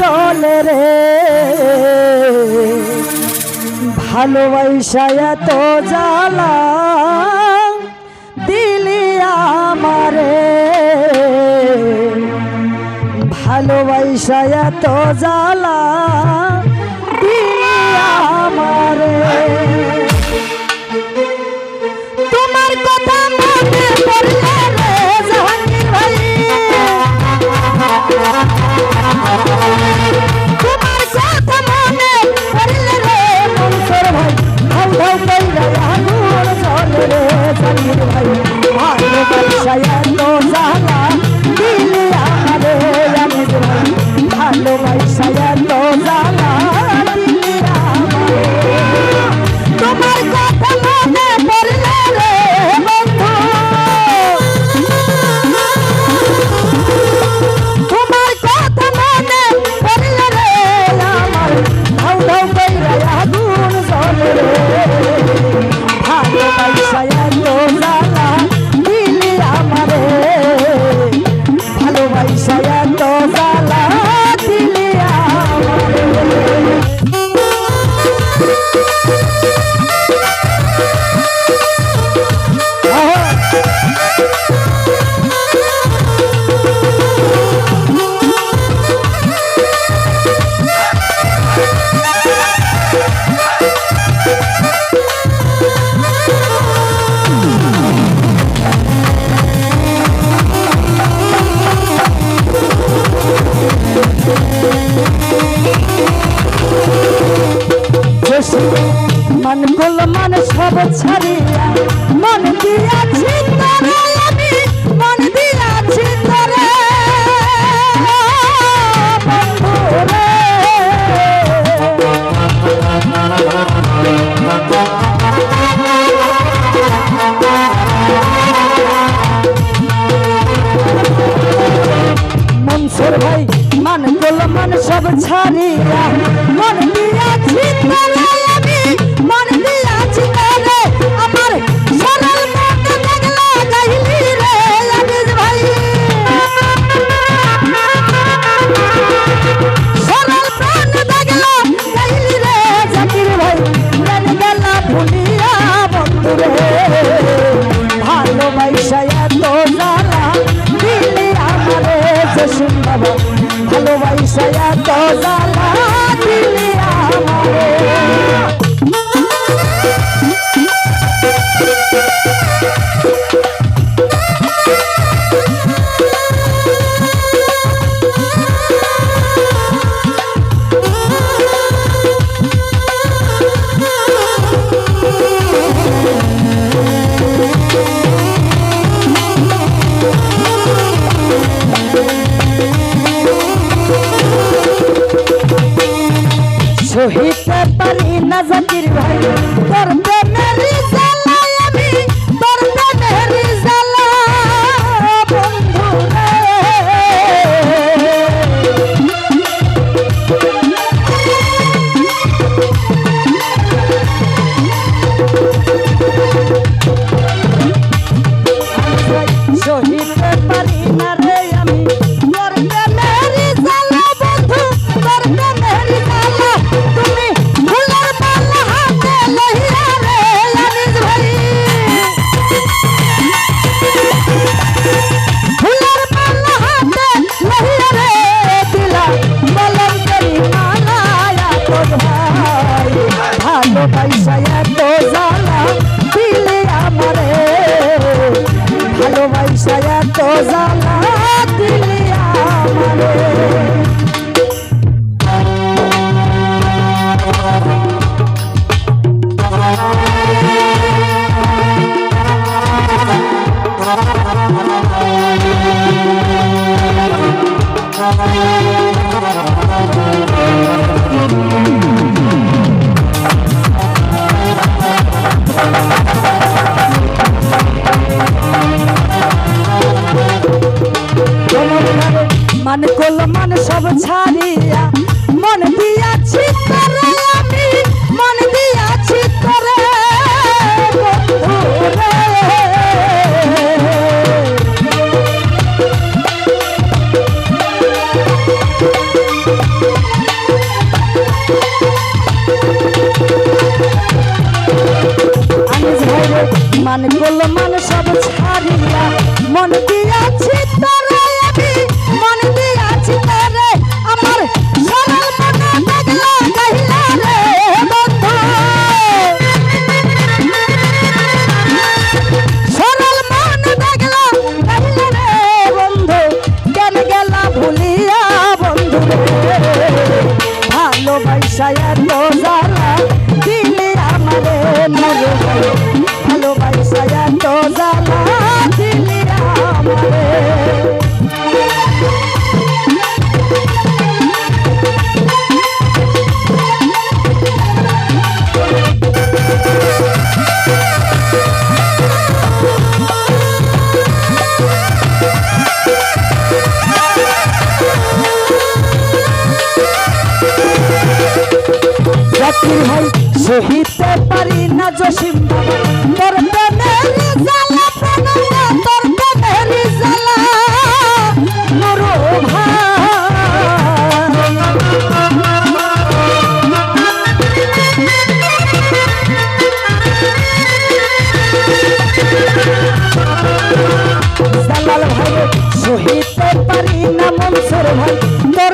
জলে রে। ভালোবাসা তো জালা দিলি আমারে। ভালোবাসা তো জালা I don't no, মন গোল মন সব ছাড়িয়া মন দিয়া তারা yeah. এত জ্বালা দিলে আমারে ভালোবাসা এত জ্বালা দিলে আমারে Thank you. ছাড়িয়া মন দিয়াছি তোরে আমি মন দিয়াছি তোরে বন্ধু জ্বালা দিলে আমারে মরে বিশাল ভাবে সহিতে পারি না মনসুর ভাই। তোর